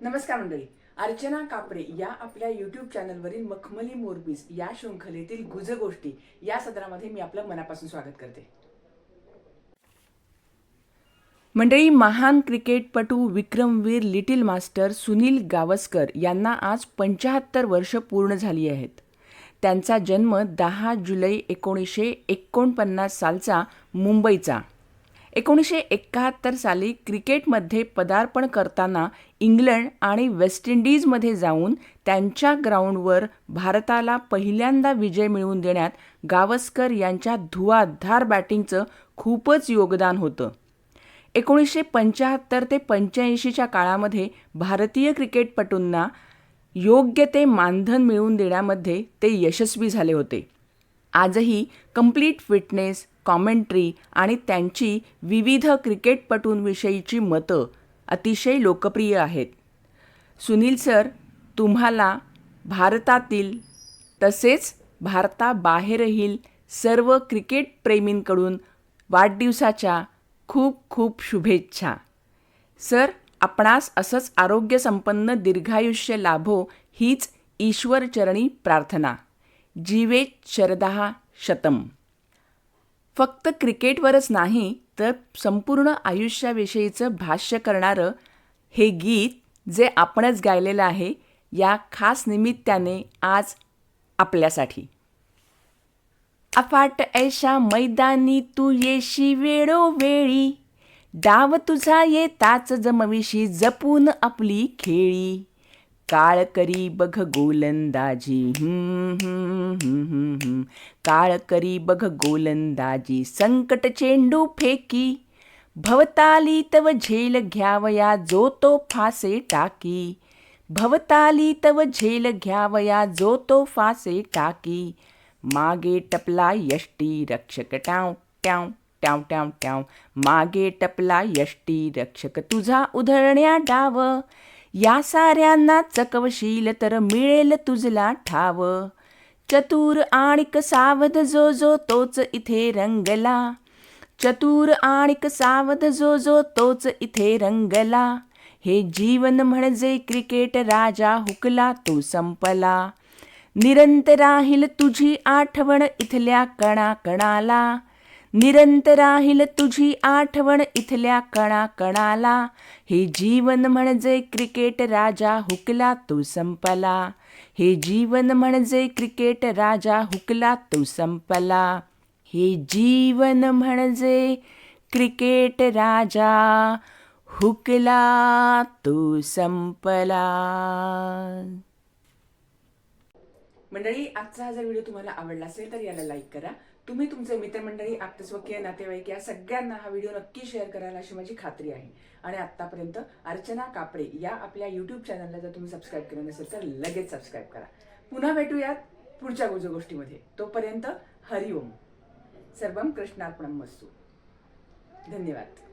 नमस्कार मंडळी. अर्चना कापडे या आपल्या युट्यूब चॅनलवरील मखमली मोरबीज या शृंखलेतील गुज गोष्टी या सदरामध्ये मी आपलं मनापासून स्वागत करते. मंडळी महान क्रिकेटपटू विक्रमवीर लिटिल मास्टर सुनील गावस्कर यांना आज पंचाहत्तर वर्ष पूर्ण झाली आहेत. त्यांचा जन्म दहा जुलै एकोणीसशे एकोणपन्नास सालचा मुंबईचा. एकोणीसशे एकाहत्तर साली क्रिकेटमध्ये पदार्पण करताना इंग्लंड आणि वेस्ट इंडिजमध्ये जाऊन त्यांच्या ग्राउंडवर भारताला पहिल्यांदा विजय मिळवून देण्यात गावस्कर यांच्या धुवाधार बॅटिंगचं खूपच योगदान होतं. एकोणीसशे पंच्याहत्तर ते पंच्याऐंशीच्या काळामध्ये भारतीय क्रिकेटपटूंना योग्य ते मानधन मिळवून देण्यामध्ये ते यशस्वी झाले होते. आजही कंप्लीट फिटनेस कॉमेंट्री आणि त्यांची विविध क्रिकेटपटूंविषयीची मतं अतिशय लोकप्रिय आहेत. सुनील सर तुम्हाला भारतातील तसेच भारताबाहेरही सर्व क्रिकेटप्रेमींकडून वाढदिवसाच्या खूप खूप शुभेच्छा. सर आपणास असंच आरोग्यसंपन्न दीर्घायुष्य लाभो हीच ईश्वरचरणी प्रार्थना. जीवेत शरदहा शतम. फक्त क्रिकेटवरच नाही तर संपूर्ण आयुष्याविषयीचं भाष्य करणारं हे गीत जे आपणच गायलेलं आहे या खास निमित्ताने आज आपल्यासाठी. अफाट ऐशा मैदानी तू येशी वेळोवेळी डाव तुझा येताच जमविशी जपून आपली खेळी. काळ करी बघ गोलंदाजी. काळ करी बघ गोलंदाजी. संकट चेंडू फेकी. भवताली तव झेल घ्यावया जो तो फासे टाकी. भवताली तव झेल घ्यावया जो तो फासे टाकी. मागे टपला यष्टी रक्षक. टाव ट्याव ट्याव ट्याव ट्याव. मागे टपला यष्टी रक्षक. तुझा उधळण्या डाव. या साऱ्यांना चकवशील तर मिळेल तुझला ठाव. चतुर आणिक सावध जो जो तोच इथे रंगला. चतुर आणिक सावध जो जो तोच इथे रंगला. हे जीवन म्हणजे क्रिकेट राजा हुकला तो संपला. निरंतर राहील तुझी आठवण इथल्या कणाकणाला. निरंतर राहील तुझी आठवण इथल्या कणा कणाला हे जीवन म्हणजे क्रिकेट राजा हुकला तो संपला. हे जीवन म्हणजे क्रिकेट राजा हुकला तो संपला. हे जीवन म्हणजे क्रिकेट राजा हुकला तो संपला. मंडळी आजचा हा जर व्हिडिओ तुम्हाला आवडला असेल तर याला लाईक करा. तुम्ही तुमचे मित्रमंडळी आप्तस्वकीय नातेवाईक या सगळ्यांना हा व्हिडिओ नक्की शेअर कराल अशी माझी खात्री आहे. आणि आत्तापर्यंत अर्चना कापडे या आपल्या यूट्यूब चॅनलला जर तुम्ही सबस्क्राईब केलं नसेल तर लगेच सबस्क्राईब करा. पुन्हा भेटूयात पुढच्या गुजो गोष्टीमध्ये. तोपर्यंत हरिओम. सर्वम कृष्णार्पणम मस्तू. धन्यवाद.